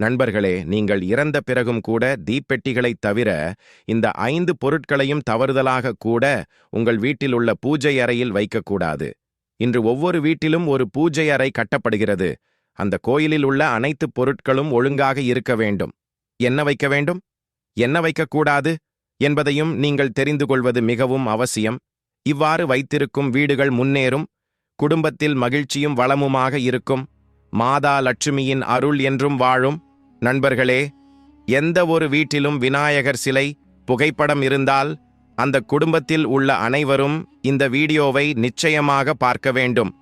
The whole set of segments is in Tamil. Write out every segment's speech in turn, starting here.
நண்பர்களே நீங்கள் இறந்த பிறகும் கூட தீப்பெட்டிகளைத் தவிர இந்த ஐந்து பொருட்களையும் தவறுதலாக கூட உங்கள் வீட்டில் உள்ள பூஜை அறையில் வைக்கக்கூடாது. இன்று ஒவ்வொரு வீட்டிலும் ஒரு பூஜை அறை கட்டப்படுகிறது. அந்த கோயிலில் உள்ள அனைத்து பொருட்களும் ஒழுங்காக இருக்க வேண்டும். என்ன வைக்க வேண்டும்? என்ன வைக்கக்கூடாது? என்பதையும் நீங்கள் தெரிந்து கொள்வது மிகவும் அவசியம். இவ்வாறு வைத்திருக்கும் வீடுகள் முன்னேறும் குடும்பத்தில் மகிழ்ச்சியும் வளமுமாக இருக்கும் மாதா லட்சுமியின் அருள் என்றும் வாழும் நண்பர்களே எந்த ஒரு வீட்டிலும் விநாயகர் சிலை புகைப்படம் இருந்தால் அந்த குடும்பத்தில் உள்ள அனைவரும் இந்த வீடியோவை நிச்சயமாக பார்க்க வேண்டும்.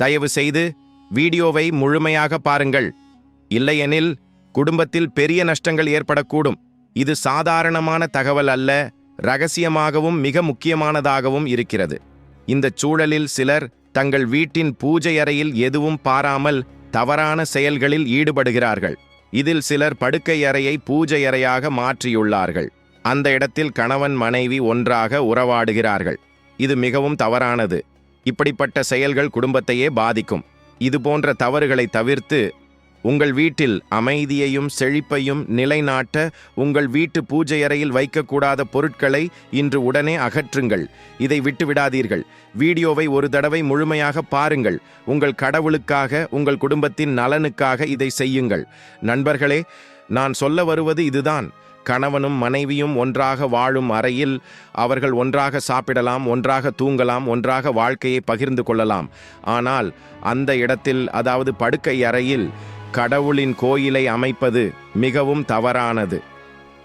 தயவு செய்து வீடியோவை முழுமையாக பாருங்கள். இல்லையெனில் குடும்பத்தில் பெரிய நஷ்டங்கள் ஏற்படக்கூடும். இது சாதாரணமான தகவல் அல்ல ரகசியமாகவும் மிக முக்கியமானதாகவும் இருக்கிறது. இந்த சூழலில் சிலர் தங்கள் வீட்டின் பூஜை அறையில் எதுவும் பாராமல் தவறான செயல்களில் ஈடுபடுகிறார்கள். இதில் சிலர் படுக்கை அறையை பூஜை அறையாக மாற்றியுள்ளார்கள். அந்த இடத்தில் கணவன் மனைவி ஒன்றாக உறவாடுகிறார்கள். இது மிகவும் தவறானது. இப்படிப்பட்ட செயல்கள் குடும்பத்தையே பாதிக்கும். இது போன்ற தவறுகளை தவிர்த்து உங்கள் வீட்டில் அமைதியையும் செழிப்பையும் நிலைநாட்ட உங்கள் வீட்டு பூஜை அறையில் வைக்கக்கூடாத பொருட்களை இன்று உடனே அகற்றுங்கள். இதை விட்டுவிடாதீர்கள். வீடியோவை ஒரு தடவை முழுமையாக பாருங்கள். உங்கள் கடவுளுக்காக உங்கள் குடும்பத்தின் நலனுக்காக இதை செய்யுங்கள். நண்பர்களே நான் சொல்ல வருவது இதுதான். கணவனும் மனைவியும் ஒன்றாக வாழும் அறையில் அவர்கள் ஒன்றாக சாப்பிடலாம் ஒன்றாக தூங்கலாம் ஒன்றாக வாழ்க்கையை பகிர்ந்து கொள்ளலாம். ஆனால் அந்த இடத்தில் அதாவது படுக்கை அறையில் கடவுளின் கோயிலை அமைப்பது மிகவும் தவறானது.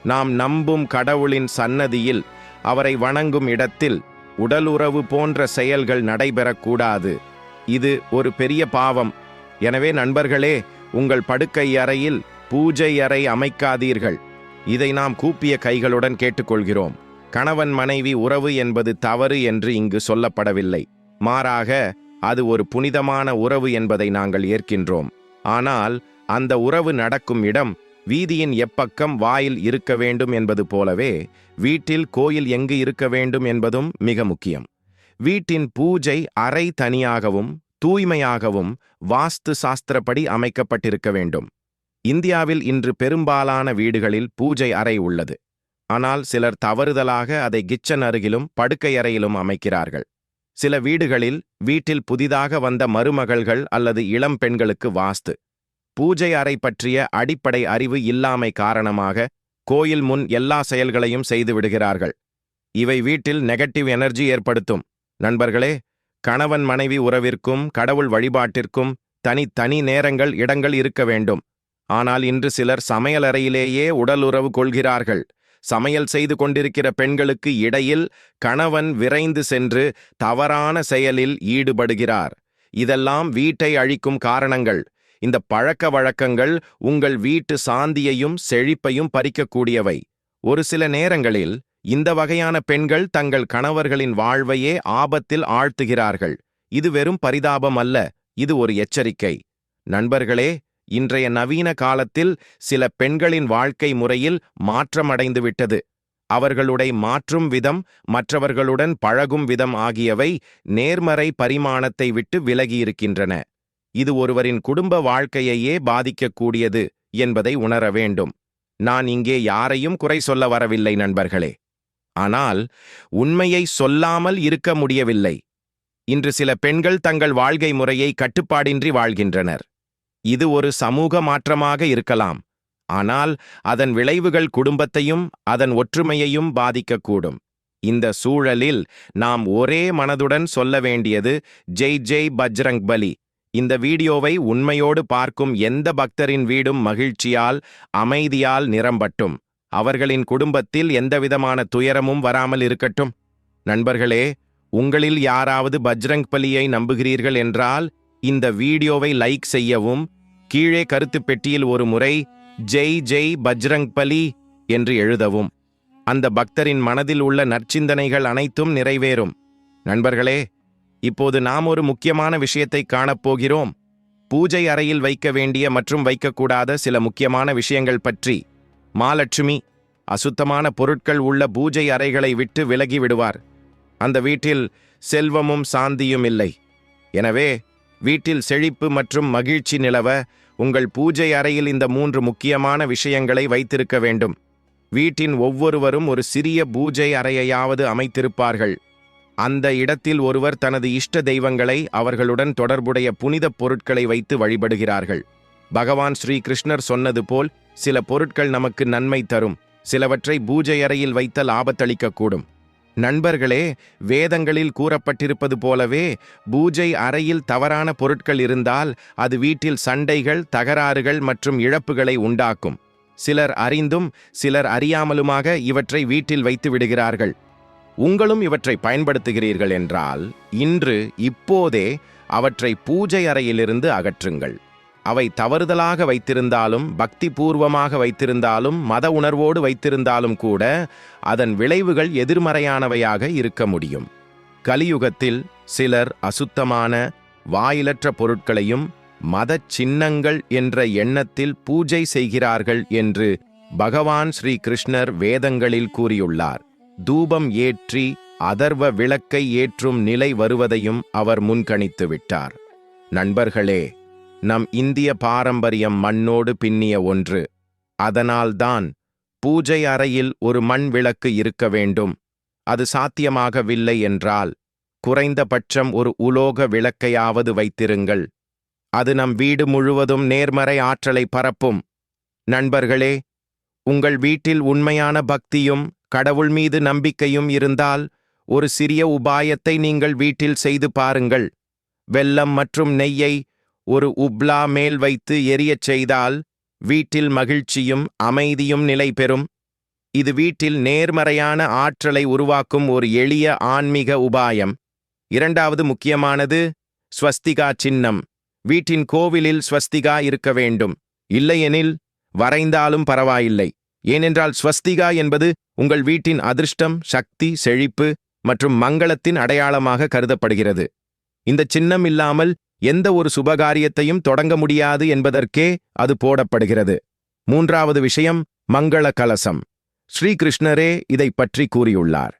நாம் நம்பும் கடவுளின் சன்னதியில் அவரை வணங்கும் இடத்தில் உடலுறவு போன்ற செயல்கள் நடைபெறக்கூடாது. இது ஒரு பெரிய பாவம். எனவே நண்பர்களே உங்கள் படுக்கை அறையில் பூஜை அறை அமைக்காதீர்கள். இதை நாம் கூப்பிய கைகளுடன் கேட்டுக்கொள்கிறோம். கணவன் மனைவி உறவு என்பது தவறு என்று இங்கு சொல்லப்படவில்லை. மாறாக அது ஒரு புனிதமான உறவு என்பதை நாங்கள் ஏற்கின்றோம். ஆனால் அந்த உறவு நடக்கும் இடம் வீதியின் எப்பக்கம் வாயில் இருக்க வேண்டும் என்பது போலவே வீட்டில் கோயில் எங்கு இருக்க வேண்டும் என்பதும் மிக முக்கியம். வீட்டின் பூஜை அறை தனியாகவும் தூய்மையாகவும் வாஸ்து சாஸ்திரப்படி அமைக்கப்பட்டிருக்க வேண்டும். இந்தியாவில் இன்று பெரும்பாலான வீடுகளில் பூஜை அறை உள்ளது. ஆனால் சிலர் தவறுதலாக அதை கிச்சன் அருகிலும் படுக்கை அறையிலும் அமைக்கிறார்கள். சில வீடுகளில் வீட்டில் புதிதாக வந்த மருமகள்கள் அல்லது இளம் பெண்களுக்கு வாஸ்து. பூஜை அறை பற்றிய அடிப்படை அறிவு இல்லாமை காரணமாக கோயில் முன் எல்லா செயல்களையும் செய்து விடுகிறார்கள். இவை வீட்டில் நெகட்டிவ் எனர்ஜி ஏற்படுத்தும். நண்பர்களே கணவன் மனைவி உறவிற்கும் கடவுள் வழிபாட்டிற்கும் தனி தனி நேரங்கள் இடங்கள் இருக்க வேண்டும். ஆனால் இன்று சிலர் சமையலறையிலேயே உடலுறவு கொள்கிறார்கள். சமையல் செய்து கொண்டிருக்கிற பெண்களுக்கு இடையில் கணவன் விரைந்து சென்று தவறான செயலில் ஈடுபடுகிறார். இதெல்லாம் வீட்டை அழிக்கும் காரணங்கள். இந்த பழக்க வழக்கங்கள் உங்கள் வீட்டு சாந்தியையும் செழிப்பையும் பறிக்கக்கூடியவை. ஒரு சில நேரங்களில் இந்த வகையான பெண்கள் தங்கள் கணவர்களின் வாழ்வையே ஆபத்தில் ஆழ்த்துகிறார்கள். இது வெறும் பரிதாபம் அல்ல இது ஒரு எச்சரிக்கை. நண்பர்களே இன்றைய நவீன காலத்தில் சில பெண்களின் வாழ்க்கை முறையில் மாற்றமடைந்துவிட்டது அவர்களுடைய மாற்றும் விதம் மற்றவர்களுடன் பழகும் விதம் ஆகியவை நேர்மறை பரிமாணத்தை விட்டு விலகியிருக்கின்றன. இது ஒருவரின் குடும்ப வாழ்க்கையையே பாதிக்கக்கூடியது என்பதை உணர வேண்டும். நான் இங்கே யாரையும் குறை சொல்ல வரவில்லை நண்பர்களே. ஆனால் உண்மையை சொல்லாமல் இருக்க முடியவில்லை. இன்று சில பெண்கள் தங்கள் வாழ்க்கை முறையை கட்டுப்பாடின்றி வாழ்கின்றனர். இது ஒரு சமூக மாற்றமாக இருக்கலாம். ஆனால் அதன் விளைவுகள் குடும்பத்தையும் அதன் ஒற்றுமையையும் பாதிக்கக்கூடும். இந்த சூழலில் நாம் ஒரே மனதுடன் சொல்ல வேண்டியது ஜெய் ஜெய் பஜ்ரங் பலி இந்த வீடியோவை உண்மையோடு பார்க்கும் எந்த பக்தரின் வீடும் மகிழ்ச்சியால் அமைதியால் நிரம்பட்டும். அவர்களின் குடும்பத்தில் எந்தவிதமான துயரமும் வராமல் இருக்கட்டும். நண்பர்களே உங்களில் யாராவது பஜ்ரங் பலியை நம்புகிறீர்கள் என்றால் இந்த வீடியோவை லைக் செய்யவும் கீழே கருத்து பெட்டியில் ஒரு முறை ஜெய் ஜெய் பஜ்ரங் பலி என்று எழுதவும். அந்த பக்தரின் மனதில் உள்ள நற்சிந்தனைகள் அனைத்தும் நிறைவேறும். நண்பர்களே இப்போது நாம் ஒரு முக்கியமான விஷயத்தை காணப்போகிறோம் பூஜை அறையில் வைக்க வேண்டிய மற்றும் வைக்கக்கூடாத சில முக்கியமான விஷயங்கள் பற்றி. மாலட்சுமி அசுத்தமான பொருட்கள் உள்ள பூஜை அறைகளை விட்டு விலகி விடுவார். அந்த வீட்டில் செல்வமும் சாந்தியும் இல்லை. எனவே வீட்டில் செழிப்பு மற்றும் மகிழ்ச்சி நிலவ உங்கள் பூஜை அறையில் இந்த மூன்று முக்கியமான விஷயங்களை வைத்திருக்க வேண்டும். வீட்டின் ஒவ்வொருவரும் ஒரு சிறிய பூஜை அறையையாவது அமைத்திருப்பார்கள். அந்த இடத்தில் ஒருவர் தனது இஷ்ட தெய்வங்களை அவர்களுடன் தொடர்புடைய புனிதப் பொருட்களை வைத்து வழிபடுகிறார்கள். பகவான் ஸ்ரீ கிருஷ்ணர் சொன்னது போல் சில பொருட்கள் நமக்கு நன்மை தரும். சிலவற்றை பூஜை அறையில் வைத்தல் ஆபத்தளிக்கக்கூடும் நண்பர்களே வேதங்களில் கூறப்பட்டிருப்பது போலவே பூஜை அறையில் தவறான பொருட்கள் இருந்தால் அது வீட்டில் சண்டைகள் தகராறுகள் மற்றும் இழப்புகளை உண்டாக்கும். சிலர் அறிந்தும் சிலர் அறியாமலுமாக இவற்றை வீட்டில் வைத்து விடுகிறார்கள். உங்களும் இவற்றை பயன்படுத்துகிறீர்கள் என்றால் இன்று இப்போதே அவற்றை பூஜை அறையிலிருந்து அகற்றுங்கள். அவை தவறுதலாக வைத்திருந்தாலும் பக்தி பூர்வமாக வைத்திருந்தாலும் மத உணர்வோடு வைத்திருந்தாலும் கூட அதன் விளைவுகள் எதிர்மறையானவையாக இருக்க முடியும். கலியுகத்தில் சிலர் அசுத்தமான வாயிலற்ற பொருட்களையும் மதச் சின்னங்கள் என்ற எண்ணத்தில் பூஜை செய்கிறார்கள் என்று பகவான் ஸ்ரீ கிருஷ்ணர் வேதங்களில் கூறியுள்ளார். தூபம் ஏற்றி அதர்வ விளக்கை ஏற்றும் நிலை வருவதையும் அவர் முன்கணித்து விட்டார். நண்பர்களே நம் இந்திய பாரம்பரியம் மண்ணோடு பின்னிய ஒன்று. அதனால்தான் பூஜை அறையில் ஒரு மண் விளக்கு இருக்க வேண்டும். அது சாத்தியமாகவில்லை என்றால் குறைந்தபட்சம் ஒரு உலோக விளக்கையாவது வைத்திருங்கள். அது நம் வீடு முழுவதும் நேர்மறை ஆற்றலை பரப்பும். நண்பர்களே உங்கள் வீட்டில் உண்மையான பக்தியும் கடவுள் மீது நம்பிக்கையும் இருந்தால் ஒரு சிறிய உபாயத்தை நீங்கள் வீட்டில் செய்து பாருங்கள். வெல்லம் மற்றும் நெய்யை ஒரு உப்லா மேல் வைத்து எரியச் செய்தால் வீட்டில் மகிழ்ச்சியும் அமைதியும் நிலை பெறும். இது வீட்டில் நேர்மறையான ஆற்றலை உருவாக்கும் ஒரு எளிய ஆன்மீக உபாயம். இரண்டாவது முக்கியமானது ஸ்வஸ்திகா சின்னம். வீட்டின் கோவிலில் ஸ்வஸ்திகா இருக்க வேண்டும். இல்லையெனில் வரைந்தாலும் பரவாயில்லை. ஏனென்றால் ஸ்வஸ்திகா என்பது உங்கள் வீட்டின் அதிர்ஷ்டம் சக்தி செழிப்பு மற்றும் மங்களத்தின் அடையாளமாக கருதப்படுகிறது. இந்த சின்னம் இல்லாமல் எந்த ஒரு சுபகாரியத்தையும் தொடங்க முடியாது என்பதற்கே அது போடப்படுகிறது. மூன்றாவது விஷயம் மங்கள கலசம். ஸ்ரீகிருஷ்ணரே இதைப் பற்றி கூறியுள்ளார்.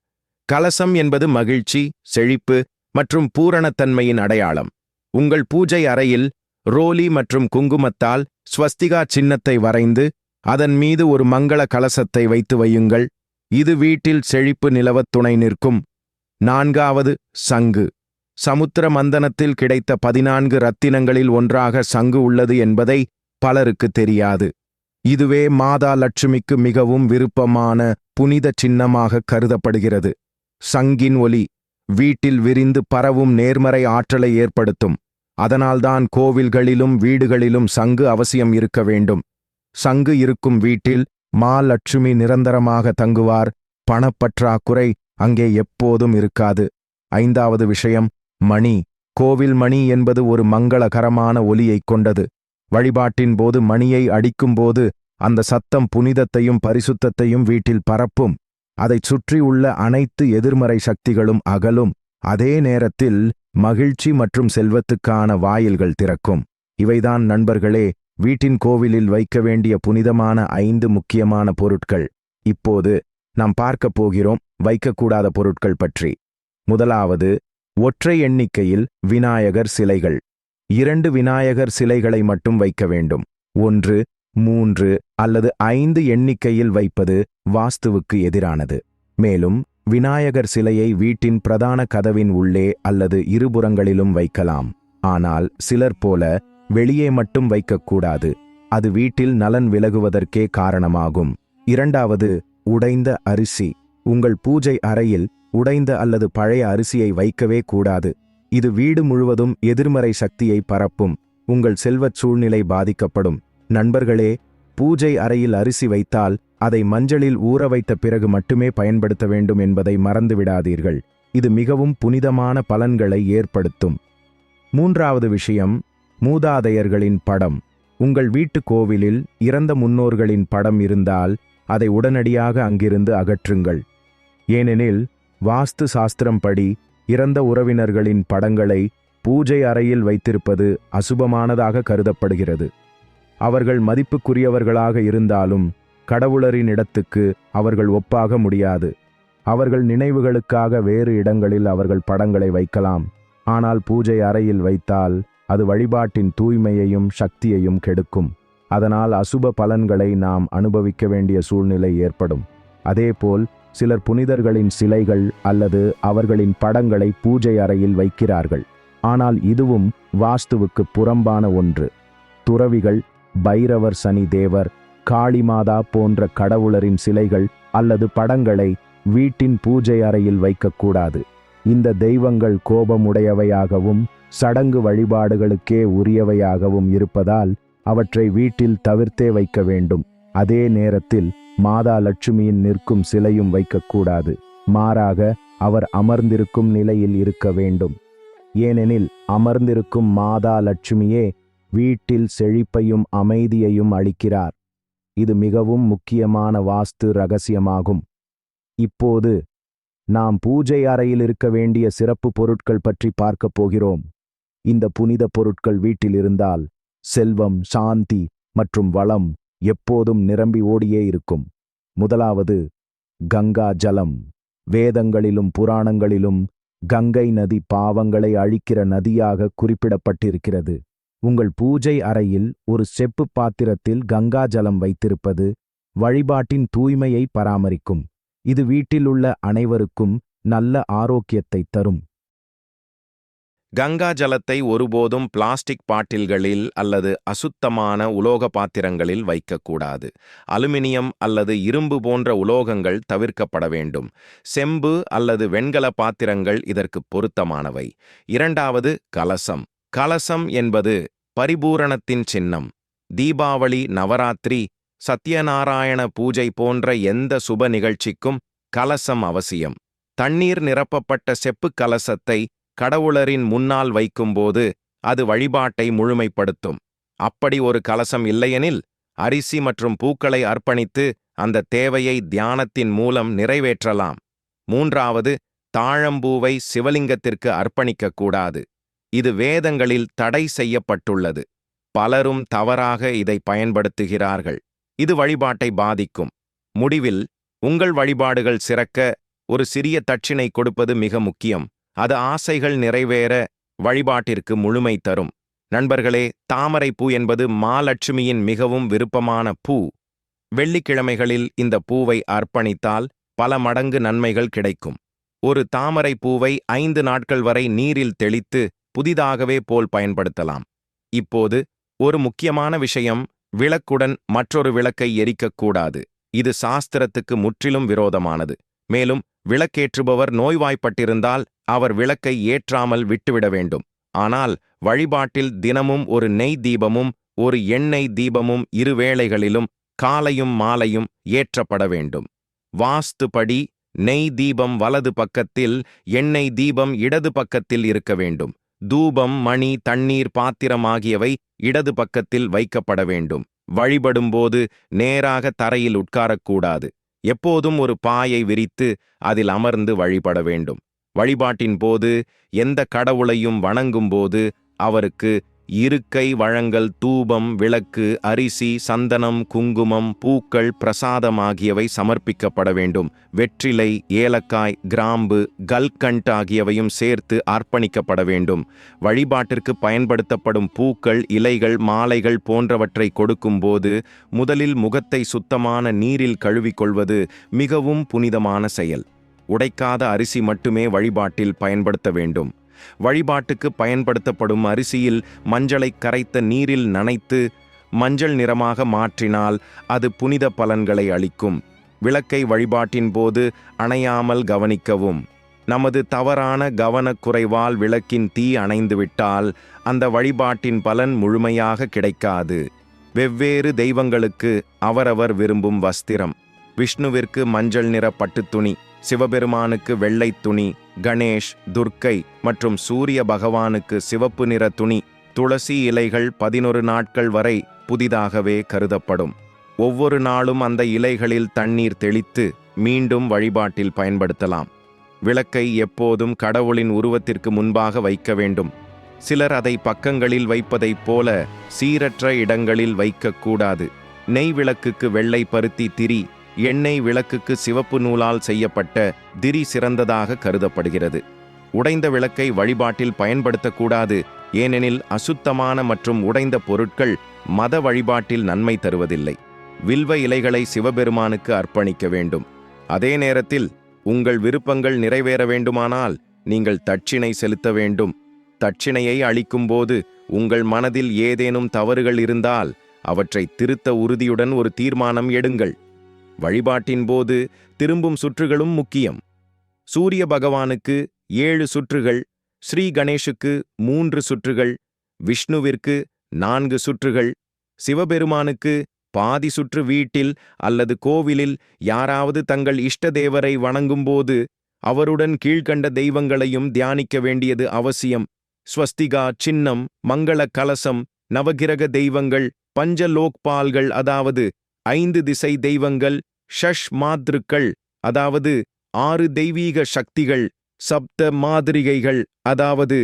கலசம் என்பது மகிழ்ச்சி செழிப்பு மற்றும் பூரணத்தன்மையின் அடையாளம். உங்கள் பூஜை அறையில் ரோலி மற்றும் குங்குமத்தால் ஸ்வஸ்திகா சின்னத்தை வரைந்து அதன் மீது ஒரு மங்கள கலசத்தை வைத்து வையுங்கள். இது வீட்டில் செழிப்பு நிலவத் துணை நிற்கும். நான்காவது சங்கு. சமுத்திர மந்தனத்தில் கிடைத்த பதினான்கு ரத்தினங்களில் ஒன்றாக சங்கு உள்ளது என்பதை பலருக்கு தெரியாது. இதுவே மாதா லட்சுமிக்கு மிகவும் விருப்பமான புனித சின்னமாக கருதப்படுகிறது. சங்கின் ஒலி வீட்டில் விரிந்து பரவும் நேர்மறை ஆற்றலை ஏற்படுத்தும். அதனால்தான் கோவில்களிலும் வீடுகளிலும் சங்கு அவசியம் இருக்க வேண்டும். சங்கு இருக்கும் வீட்டில் மா லட்சுமி நிரந்தரமாக தங்குவார். பணப்பற்றாக்குறை அங்கே எப்போதும் இருக்காது. ஐந்தாவது விஷயம் மணி. கோவில் மணி என்பது ஒரு மங்களகரமான ஒலியைக் கொண்டது. வழிபாட்டின் போது மணியை அடிக்கும்போது அந்த சத்தம் புனிதத்தையும் பரிசுத்தத்தையும் வீட்டில் பரப்பும். அதைச் சுற்றியுள்ள அனைத்து எதிர்மறை சக்திகளும் அகலும். அதே நேரத்தில் மகிழ்ச்சி மற்றும் செல்வத்துக்கான வாயில்கள் திறக்கும். இவைதான் நண்பர்களே வீட்டின் கோவிலில் வைக்க வேண்டிய புனிதமான ஐந்து முக்கியமான பொருட்கள். இப்போது நாம் பார்க்கப் போகிறோம் வைக்கக்கூடாத பொருட்கள் பற்றி. முதலாவது ஒற்றை எண்ணிக்கையில் விநாயகர் சிலைகள். இரண்டு விநாயகர் சிலைகளை மட்டும் வைக்க வேண்டும். ஒன்று மூன்று அல்லது ஐந்து எண்ணிக்கையில் வைப்பது வாஸ்துவுக்கு எதிரானது. மேலும் விநாயகர் சிலையை வீட்டின் பிரதான கதவின் உள்ளே அல்லது இருபுறங்களிலும் வைக்கலாம். ஆனால் சிலர் போல வெளியே மட்டும் வைக்கக்கூடாது. அது வீட்டில் நலன் விலகுவதற்கே காரணமாகும். இரண்டாவது உடைந்த அரிசி. உங்கள் பூஜை அறையில் உடைந்த அல்லது பழைய அரிசியை வைக்கவே கூடாது. இது வீடு முழுவதும் எதிர்மறை சக்தியை பரப்பும். உங்கள் செல்வச் சூழ்நிலை பாதிக்கப்படும். நண்பர்களே பூஜை அறையில் அரிசி வைத்தால் அதை மஞ்சளில் ஊற வைத்த பிறகு மட்டுமே பயன்படுத்த வேண்டும் என்பதை மறந்துவிடாதீர்கள். இது மிகவும் புனிதமான பலன்களை ஏற்படுத்தும். மூன்றாவது விஷயம் மூதாதையர்களின் படம். உங்கள் வீட்டு கோவிலில் இறந்த முன்னோர்களின் படம் இருந்தால் அதை உடனடியாக அங்கிருந்து அகற்றுங்கள். ஏனெனில் வாஸ்து சாஸ்திரம் படி இறந்த உறவினர்களின் படங்களை பூஜை அறையில் வைத்திருப்பது அசுபமானதாக கருதப்படுகிறது. அவர்கள் மதிப்புக்குரியவர்களாக இருந்தாலும் கடவுளரின் இடத்துக்கு அவர்கள் ஒப்பாக முடியாது. அவர்கள் நினைவுகளுக்காக வேறு இடங்களில் அவர்கள் படங்களை வைக்கலாம். ஆனால் பூஜை அறையில் வைத்தால் அது வழிபாட்டின் தூய்மையையும் சக்தியையும் கெடுக்கும். அதனால் அசுப பலன்களை நாம் அனுபவிக்க வேண்டிய சூழ்நிலை ஏற்படும். அதேபோல் சிலர் புனிதர்களின் சிலைகள் அல்லது அவர்களின் படங்களை பூஜை அறையில் வைக்கிறார்கள். ஆனால் இதுவும் வாஸ்துவுக்கு புறம்பான ஒன்று. துறவிகள் பைரவர் சனி தேவர் காளிமாதா போன்ற கடவுளரின் சிலைகள் அல்லது படங்களை வீட்டின் பூஜை அறையில் வைக்கக்கூடாது. இந்த தெய்வங்கள் கோபமுடையவையாகவும் சடங்கு வழிபாடுகளுக்கே உரியவையாகவும் இருப்பதால் அவற்றை வீட்டில் தவிர்த்தே வைக்க வேண்டும். அதே நேரத்தில் மாதா லட்சுமியின் நிற்கும் சிலையும் வைக்கக்கூடாது. மாறாக அவர் அமர்ந்திருக்கும் நிலையில் இருக்க வேண்டும். ஏனெனில் அமர்ந்திருக்கும் மாதா லட்சுமியே வீட்டில் செழிப்பையும் அமைதியையும் அளிக்கிறார். இது மிகவும் முக்கியமான வாஸ்து ரகசியமாகும். இப்போது நாம் பூஜை அறையில் இருக்க வேண்டிய சிறப்பு பொருட்கள் பற்றி பார்க்கப் போகிறோம். இந்த புனித பொருட்கள் வீட்டில் இருந்தால் செல்வம் சாந்தி மற்றும் வளம் எப்போதும் நிரம்பி ஓடியே இருக்கும். முதலாவது கங்கா ஜலம். வேதங்களிலும் புராணங்களிலும் கங்கை நதி பாவங்களை அழிக்கிற நதியாக குறிப்பிடப்பட்டிருக்கிறது. உங்கள் பூஜை அறையில் ஒரு செப்பு பாத்திரத்தில் கங்கா ஜலம் வைத்திருப்பது வழிபாட்டின் தூய்மையை பராமரிக்கும். இது வீட்டிலுள்ள அனைவருக்கும் நல்ல ஆரோக்கியத்தை தரும். கங்கா ஜலத்தை ஒருபோதும் பிளாஸ்டிக் பாட்டில்களில் அல்லது அசுத்தமான உலோக பாத்திரங்களில் வைக்கக்கூடாது. அலுமினியம் அல்லது இரும்பு போன்ற உலோகங்கள் தவிர்க்கப்பட வேண்டும். செம்பு அல்லது வெண்கல பாத்திரங்கள் இதற்கு பொருத்தமானவை. இரண்டாவது கலசம். கலசம் என்பது பரிபூரணத்தின் சின்னம். தீபாவளி நவராத்திரி சத்யநாராயண பூஜை போன்ற எந்த சுப நிகழ்ச்சிக்கும் கலசம் அவசியம். தண்ணீர் நிரப்பப்பட்ட செப்புக் கலசத்தை கடவுளரின் முன்னால் வைக்கும்போது அது வழிபாட்டை முழுமைப்படுத்தும். அப்படி ஒரு கலசம் இல்லையெனில் அரிசி மற்றும் பூக்களை அர்ப்பணித்து அந்த தேவையை தியானத்தின் மூலம் நிறைவேற்றலாம். மூன்றாவது தாழம்பூவை சிவலிங்கத்திற்கு அர்ப்பணிக்கக்கூடாது. இது வேதங்களில் தடை செய்யப்பட்டுள்ளது. பலரும் தவறாக இதை பயன்படுத்துகிறார்கள். இது வழிபாட்டை பாதிக்கும். முடிவில் உங்கள் வழிபாடுகள் சிறக்க ஒரு சிறிய தட்சிணை கொடுப்பது மிக முக்கியம். அது ஆசைகள் நிறைவேற வழிபாட்டிற்கு முழுமை தரும். நண்பர்களே தாமரை பூ என்பது மாலட்சுமியின் மிகவும் விருப்பமான பூ. வெள்ளிக்கிழமைகளில் இந்த பூவை அர்ப்பணித்தால் பல மடங்கு நன்மைகள் கிடைக்கும். ஒரு தாமரை பூவை ஐந்து நாட்கள் வரை நீரில் தெளித்து புதிதாகவே போல் பயன்படுத்தலாம். இப்போது ஒரு முக்கியமான விஷயம் விளக்குடன் மற்றொரு விளக்கை எரிக்கக்கூடாது. இது சாஸ்திரத்துக்கு முற்றிலும் விரோதமானது. மேலும் விளக்கேற்றுபவர் நோய்வாய்ப்பட்டிருந்தால் அவர் விளக்கை ஏற்றாமல் விட்டுவிட வேண்டும். ஆனால் வழிபாட்டில் தினமும் ஒரு நெய் தீபமும் ஒரு எண்ணெய் தீபமும் இருவேளைகளிலும் காலையும் மாலையும் ஏற்றப்பட வேண்டும். வாஸ்துபடி நெய் தீபம் வலது பக்கத்தில் எண்ணெய் தீபம் இடது பக்கத்தில் இருக்க வேண்டும். தூபம் மணி தண்ணீர் பாத்திரம் ஆகியவை இடது பக்கத்தில் வைக்கப்பட வேண்டும். வழிபடும்போது நேராக தரையில் உட்காரக்கூடாது. எப்போதும் ஒரு பாயை விரித்து அதில் அமர்ந்து வழிபட வேண்டும். வழிபாட்டின் போது எந்த கடவுளையும் வணங்கும்போது அவருக்கு இருக்கை வழங்கல் தூபம் விளக்கு அரிசி சந்தனம் குங்குமம் பூக்கள் பிரசாதம் ஆகியவை சமர்ப்பிக்கப்பட வேண்டும். வெற்றிலை ஏலக்காய் கிராம்பு கல்கண்ட் ஆகியவையும் சேர்த்து அர்ப்பணிக்கப்பட வேண்டும். வழிபாட்டிற்கு பயன்படுத்தப்படும் பூக்கள் இலைகள் மாலைகள் போன்றவற்றை கொடுக்கும்போது முதலில் முகத்தை சுத்தமான நீரில் கழுவிக்கொள்வது மிகவும் புனிதமான செயல். உடைக்காத அரிசி மட்டுமே வழிபாட்டில் பயன்படுத்த வேண்டும். வழிபாட்டுக்கு பயன்படுத்தப்படும் அரிசியில் மஞ்சளை கரைத்த நீரில் நனைத்து மஞ்சள் நிறமாக மாற்றினால் அது புனித பலன்களை அளிக்கும். விளக்கை வழிபாட்டின் போது அணையாமல் கவனிக்கவும். நமது தவறான கவனக்குறைவால் விளக்கின் தீ அணைந்துவிட்டால் அந்த வழிபாட்டின் பலன் முழுமையாக கிடைக்காது. வெவ்வேறு தெய்வங்களுக்கு அவரவர் விரும்பும் வஸ்திரம். விஷ்ணுவிற்கு மஞ்சள் நிற பட்டுத் துணி சிவபெருமானுக்கு வெள்ளை துணி கணேஷ் துர்க்கை மற்றும் சூரிய பகவானுக்கு சிவப்பு நிற துணி துளசி இலைகள் பதினொரு நாட்கள் வரை புதிதாகவே கருதப்படும். ஒவ்வொரு நாளும் அந்த இலைகளில் தண்ணீர் தெளித்து மீண்டும் வழிபாட்டில் பயன்படுத்தலாம். விளக்கை எப்போதும் கடவுளின் உருவத்திற்கு முன்பாக வைக்க வேண்டும். சிலர் அதை பக்கங்களில் வைப்பதைப் போல சீரற்ற இடங்களில் வைக்கக்கூடாது. நெய் விளக்குக்கு வெள்ளை பருத்தி திரி எண்ணெய் விளக்குக்கு சிவப்பு நூலால் செய்யப்பட்ட திரி சிறந்ததாக கருதப்படுகிறது. உடைந்த விளக்கை வழிபாட்டில் பயன்படுத்தக்கூடாது ஏனெனில் அசுத்தமான மற்றும் உடைந்த பொருட்கள் மத வழிபாட்டில் நன்மை தருவதில்லை. வில்வ இலைகளை சிவபெருமானுக்கு அர்ப்பணிக்க வேண்டும். அதே நேரத்தில் உங்கள் விருப்பங்கள் நிறைவேற வேண்டுமானால் நீங்கள் தட்சிணை செலுத்த வேண்டும். தட்சிணையை அளிக்கும்போது உங்கள் மனதில் ஏதேனும் தவறுகள் இருந்தால் அவற்றை திருத்த உறுதியுடன் ஒரு தீர்மானம் எடுங்கள். வழிபாட்டின் போது திரும்பும் சுற்றுகளும் முக்கியம். சூரிய பகவானுக்கு ஏழு சுற்றுகள் ஸ்ரீ கணேஷுக்கு மூன்று சுற்றுகள் விஷ்ணுவிற்கு நான்கு சுற்றுகள் சிவபெருமானுக்கு பாதி சுற்று வீட்டில் அல்லது கோவிலில் யாராவது தங்கள் இஷ்ட தேவரை வணங்கும்போது அவருடன் கீழ்க்கண்ட தெய்வங்களையும் தியானிக்க வேண்டியது அவசியம். ஸ்வஸ்திகா சின்னம் மங்கள கலசம் நவகிரக தெய்வங்கள் பஞ்சலோக்பால்கள் அதாவது ஐந்து திசை தெய்வங்கள் ஷஷ் மாத்ருக்கள் அதாவது ஆறு தெய்வீக சக்திகள் சப்த மாதிரிகைகள் அதாவது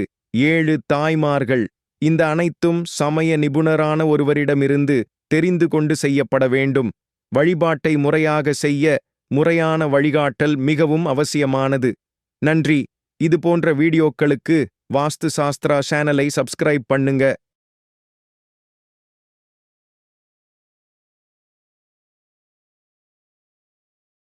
ஏழு தாய்மார்கள். இந்த அனைத்தும் சமய நிபுணரான ஒருவரிடமிருந்து தெரிந்து கொண்டு செய்யப்பட வேண்டும். வழிபாட்டை முறையாக செய்ய முறையான வழிகாட்டல் மிகவும் அவசியமானது. நன்றி. இது போன்ற வீடியோக்களுக்கு வாஸ்து சாஸ்திரா சேனலை சப்ஸ்கிரைப் பண்ணுங்க.